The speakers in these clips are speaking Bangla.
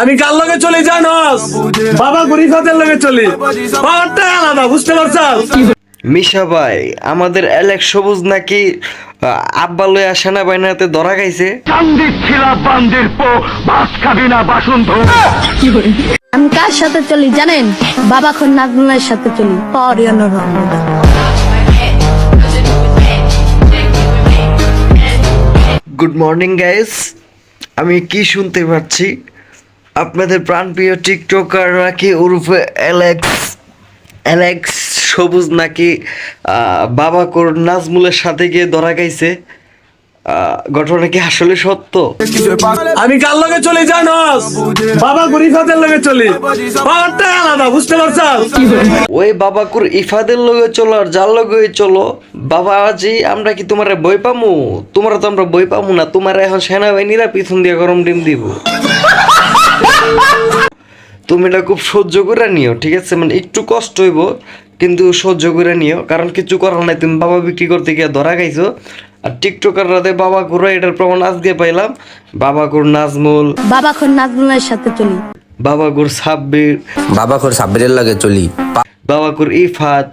আমি কার লগে চলি জানোস? বাবা গরিফাতের লগে চলি। পাওয়ারটা আলাদা বুঝতে পারছাস? মিশা ভাই আমাদের অ্যালেক্স সবুজ নাকি আব্বা লইয়া সেনাবাহিনীতে ধরা খাইছে? আমি কার সাথে চলি জানেন? বাবা খন নাজমুলের সাথে চলি। গুড মর্নিং গাইস আমি কি শুনতে পাচ্ছি? আপনাদের প্রাণপ্রিয় টিকটকার নাকি উরুফে অ্যালেক্স অ্যালেক্স সবুজ নাকি বাবা কোর নাজমুলের সাথে গিয়ে ধরা আহ, ঘটনা কি আসলে সত্য? আমি কার লগে চলি জানোস? বাবা গরিফাতের লগে চলি। পাওয়ারটা আলাদা বুঝতে পারছাস? ওই বাবাকুর ইফাদের লগে চলো আর যার লগে চলো। বাবা আজি আমরা কি তোমার বই পামু? তোমার তো আমরা বই পামু না তোমার এখন সেনাবাহিনীরা পিছন দিয়ে গরম ডিম দিব। তুমি এটা খুব সহ্য করে নিও ঠিক আছে? মানে একটু কষ্ট হইব কিন্তু সহ্য করে নিও। কারণ কিছু করার নাই তুমি বাবা বিক্রি করতে গিয়ে ধরা খাইছো। আর টিকটকার রাতে বাবা এটার প্রমাণ আজকে পাইলাম। বাবাকুর নাজমুল। বাবা খন নাজমুলের সাথে চলি। বাবাকুর সাব্বির। বাবা সাব্বিরের লাগে চলি। বাবাকুর ইফাত।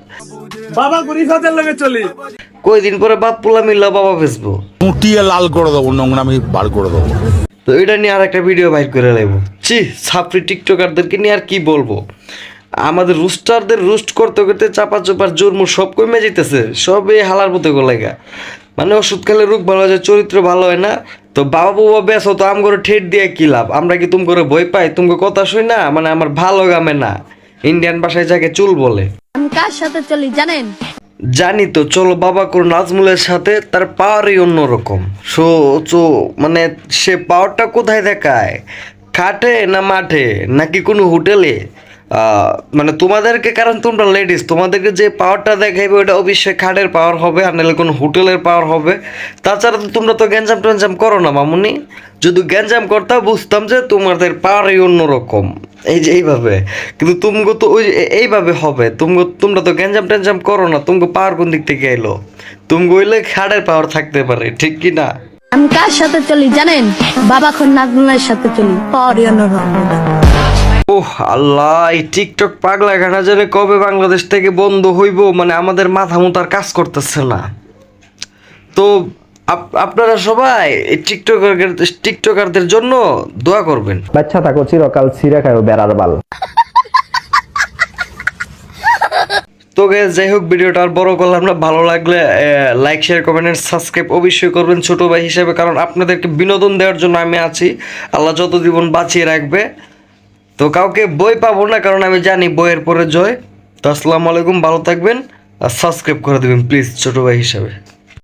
বাবা গরিফাতের লগে চলি। কয়দিন পরে বাপ পোলা মিললে বাবা বেসবো মুটিয়ে লাল করে দেবো নোংরামি বার করে দেবো। তো এটা নিয়ে আর একটা ভিডিও বাইর করে নেব চি ছাপড়ি টিকটকারদেরকে নিয়ে আর কি বলব? আমাদের রুস্টারদের রুস্ট করতে করতে চাপা চাপার জোরমুর সব কমে যেতেছে সবই হালার মতো গোলেগা মানে ওষুধ খেলে রোগ ভালো হয় যায়, চরিত্র ভালো হয় না তো বাবা বাবা বেসো তো আম করে ঠেট দিয়ে কি লাভ? আমরা কি তুমি করে বই পাই? তুমি কথা শুই না? মানে আমার ভালো গামে না। ইন্ডিয়ান ভাষায় যাকে চুল বলে। আমি কার সাথে চলি জানেন? জানি তো চলো বাবা কোন নাজমুলের সাথে তার পাওয়ারই অন্যরকম। সো চো মানে সে পাওয়ারটা কোথায় দেখায়? খাটে না মাঠে? নাকি কোনো হোটেলে? মানে তোমাদেরকে কারণ তোমরা লেডিস তোমাদেরকে যে পাওয়ারটা দেখাইবে ওটা অবশ্যই খাটের পাওয়ার হবে আর নাহলে কোনো হোটেলের পাওয়ার হবে। তাছাড়া তো তোমরা তো গ্যাঞ্জাম ট্যাঞ্জাম করো না মামুনি। যদি গ্যাঞ্জাম করতাম বুঝতাম যে তোমাদের পাওয়ারই অন্যরকম। এই যে এইভাবে। কিন্তু তুমগো তো ওই এইভাবে হবে। তুমগো তোমরা তো গ্যাঞ্জাম ট্যাঞ্জাম করো না তুমগো পাওয়ার কোন দিক থেকে এলো? তুমগো হইলে খাটের পাওয়ার থাকতে পারে ঠিক কি না? আমি কার সাথে চলি জানেন? বাবা খন নাজমুলের সাথে চলি। অরিয়ন রহমান ওহ আল্লাহ এই টিকটক পাগলা ঘাটা যেন কবে বাংলাদেশ থেকে বন্ধ হইব? মানে আমাদের মাথা মুতার কাজ করতেছে না। তো আপনারা সবাই এই টিকটকার টিকটকারদের জন্য দোয়া করবেন। বাচ্চা থাকো চিরকাল ছিঁড়ে খায়ও বেড়ার বাল। তো যাই হোক ভিডিওটা আর বড় করলাম না। ভালো লাগলে লাইক শেয়ার কমেন্ট সাবস্ক্রাইব অবশ্যই করবেন ছোট ভাই হিসেবে। কারণ আপনাদেরকে বিনোদন দেওয়ার জন্য আমি আছি। আল্লাহ যত জীবন বাঁচিয়ে রাখবে তো কাউকে বই পাবো না, কারণ আমি জানি বইয়ের পরে জয়। তো আসসালামু আলাইকুম, ভালো থাকবেন আর সাবস্ক্রাইব করে দেবেন, প্লিজ, ছোটো ভাই হিসাবে।